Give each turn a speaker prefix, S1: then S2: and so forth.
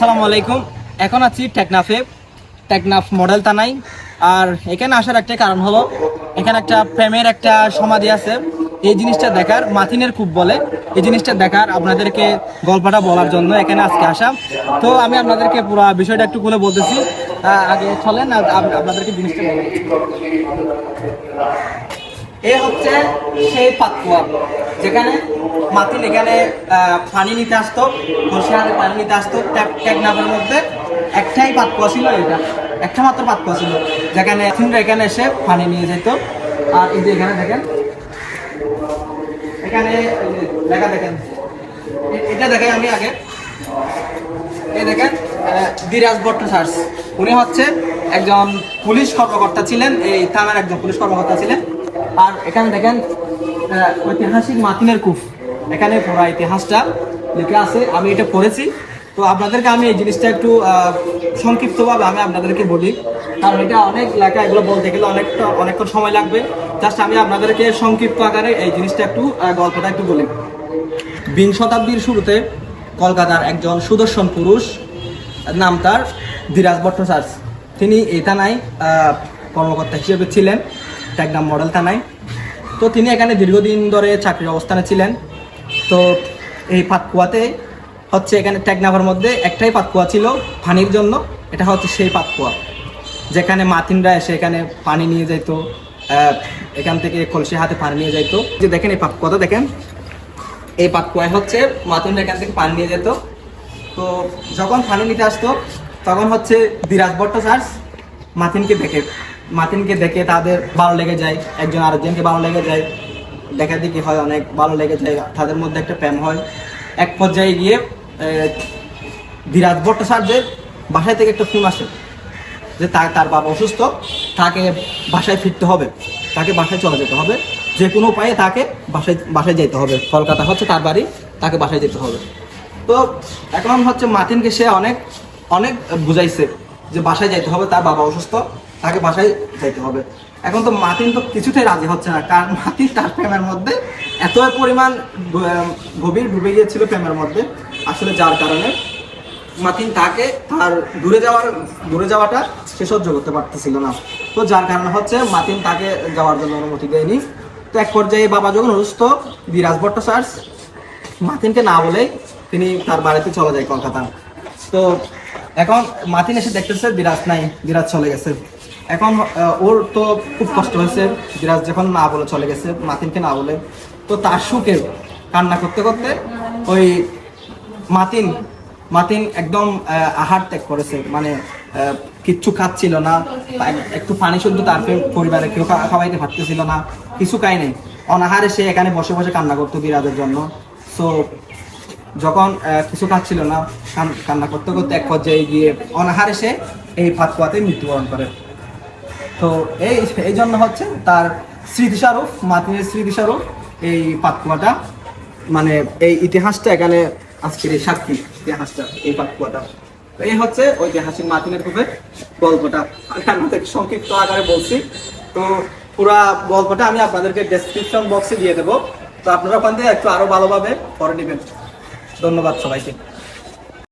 S1: আসসালামু আলাইকুম। এখন আছি টেকনাফে। টেকনাফ মডেল থানায়। আর এখানে আসার একটা কারণ হলো, এখানে একটা প্রেমের একটা সমাধি আছে। এই জিনিসটা দেখার মাথিনের খুব বলে। এই জিনিসটা দেখার আপনাদেরকে গল্পটা বলার জন্য এখানে আজকে আসা। তো আমি আপনাদেরকে পুরো বিষয়টা একটু খুলে বলতেছি। আগে চলেন, আপ- আপ- আপনাদেরকে জিনিসটা। এ হচ্ছে সেই পাতকুয়া, যেখানে মাতিন এখানে পানি নিতে আসতো বসে পানি নিতে আসতো টেকনাফের মধ্যে একটাই পাতকুয়া ছিল এটা, একটা মাত্র পাতকুয়া ছিল, যেখানে মাথিনরা এখানে এসে পানি নিয়ে যেত। আর এই যে এখানে দেখেন, এখানে লেখা দেখেন এটা দেখেন আমি আগে। এই দেখেন দিরাজ ভট্টাচার্য, উনি হচ্ছে একজন পুলিশ কর্মকর্তা ছিলেন, এই থানার একজন পুলিশ কর্মকর্তা ছিলেন। আর এখানে দেখেন ঐতিহাসিক মাতিনের কুফ। এখানে পুরো ইতিহাসটা লিখে আছে, আমি এটা পড়েছি। তো আপনাদেরকে আমি এই জিনিসটা একটু সংক্ষিপ্তভাবে আমি আপনাদেরকে বলি। কারণ এটা অনেক লেখা, এগুলো বলতে গেলে অনেকটা, অনেকক্ষণ সময় লাগবে। জাস্ট আমি আপনাদেরকে সংক্ষিপ্ত আকারে এই জিনিসটা একটু গল্পটা একটু বলি। বিংশ শতাব্দীর শুরুতে কলকাতার একজন সুদর্শন পুরুষ, নাম তার ধীরাজ ভট্টাচার্য। তিনি এই থানায় কর্মকর্তা হিসেবে ছিলেন। টেকনাম মডেল থানায়। তো তিনি এখানে দীর্ঘদিন ধরে চাকরির অবস্থানে ছিলেন। তো এই পাতকুয়াতে হচ্ছে এখানে টেকনাফের মধ্যে একটাই পাতকুয়া ছিল পানির জন্য। এটা হচ্ছে সেই পাতকুয়া যেখানে মাতিনরা এসে এখানে পানি নিয়ে আহ, এখান থেকে কলসি হাতে পানি নিয়ে যেত যে দেখেন এই পাতকুয়াটা দেখেন। এই পাতকুয়ায় হচ্ছে মাতুনরা এখান থেকে পানি নিয়ে যেত। তো যখন পানি নিতে আসতো তখন হচ্ছে বিরাজ ভট্টাচার্য মাথিনকে দেখে মাথিনকে দেখে তাদের ভালো লেগে যায়, একজন আরেকজনকে ভালো লেগে যায়। দেখা দেখি হয় অনেক ভালো লেগে যায়, তাদের মধ্যে একটা প্রেম হয়। এক পর্যায়ে গিয়ে বিরাজ ভট্টাচার্যের বাসায় থেকে একটা ফোন আসে, যে তার তার বাবা অসুস্থ, তাকে বাসায় ফিরতে হবে, তাকে বাসায় চলে যেতে হবে। যে কোনো উপায়ে তাকে বাসায় বাসায় যেতে হবে। কলকাতা হচ্ছে তার বাড়ি, তাকে বাসায় যেতে হবে। তো এখন হচ্ছে মাতিনকে সে অনেক অনেক বুঝাইছে যে বাসায় যেতে হবে, তার বাবা অসুস্থ। তাকে বাসায় যেতে হবে। এখন তো মাতিন তো কিছুতেই রাজি হচ্ছে না, কারণ মাতিন তার প্রেমের মধ্যে এত পরিমাণ গভীর ডুবে গিয়েছিল প্রেমের মধ্যে, আসলে যার কারণে মাতিন তাকে তার দূরে যাওয়ার, দূরে যাওয়াটা সে সহ্য করতে পারতেছিল না। তো যার কারণে হচ্ছে মাতিন তাকে যাওয়ার জন্য অনুমতি দেয়নি। তো এক পর্যায়ে বাবা যখন অসুস্থ, বিরাজ ভট্টাচার্য মাতিনকে না বলেই তিনি তার বাড়িতে চলে যায় কলকাতা। তো এখন মাতিন এসে দেখতেছে বিরাজ নাই, বিরাজ চলে গেছে। এখন ওর তো খুব কষ্ট হয়েছে বিরাজ যখন না বলে চলে গেছে, মাতিনকে না বলে, তো তার সুখে কান্না করতে করতে ওই মাতিন মাতিন একদম আহার ত্যাগ করেছে। মানে কিচ্ছু খাচ্ছিল না একটু পানি শুদ্ধ তার পরিবারে কেউ খাওয়াইতে পারতেছিল না, কিছু খাই নেই। অনাহারে সে এখানে বসে বসে কান্না করতো বিরাজের জন্য। সো যখন কিছু খাচ্ছিল না, কান- কান্না করতে করতে এক পর্যায়ে গিয়ে অনাহারে সে এই ফাতকুয়াতে মৃত্যুবরণ করে। তো এই এই জন্য হচ্ছে তার স্মৃতিস্বরূপ মাতিনের স্মৃতিস্বরূপ এই পাতকুয়াটা মানে এই ইতিহাসটা এখানে আজকের এই সাক্ষী ইতিহাসটা, এই পাতকুয়াটা এই হচ্ছে ঐতিহাসিক মাতিনের কূপের গল্পটা। সংক্ষিপ্ত আকারে বলছি। তো পুরা গল্পটা আমি আপনাদেরকে ডেসক্রিপশন বক্সে দিয়ে দেবো। তো আপনারা ওখান থেকে একটু আরও ভালোভাবে পড়ে নেবেন। ধন্যবাদ সবাইকে।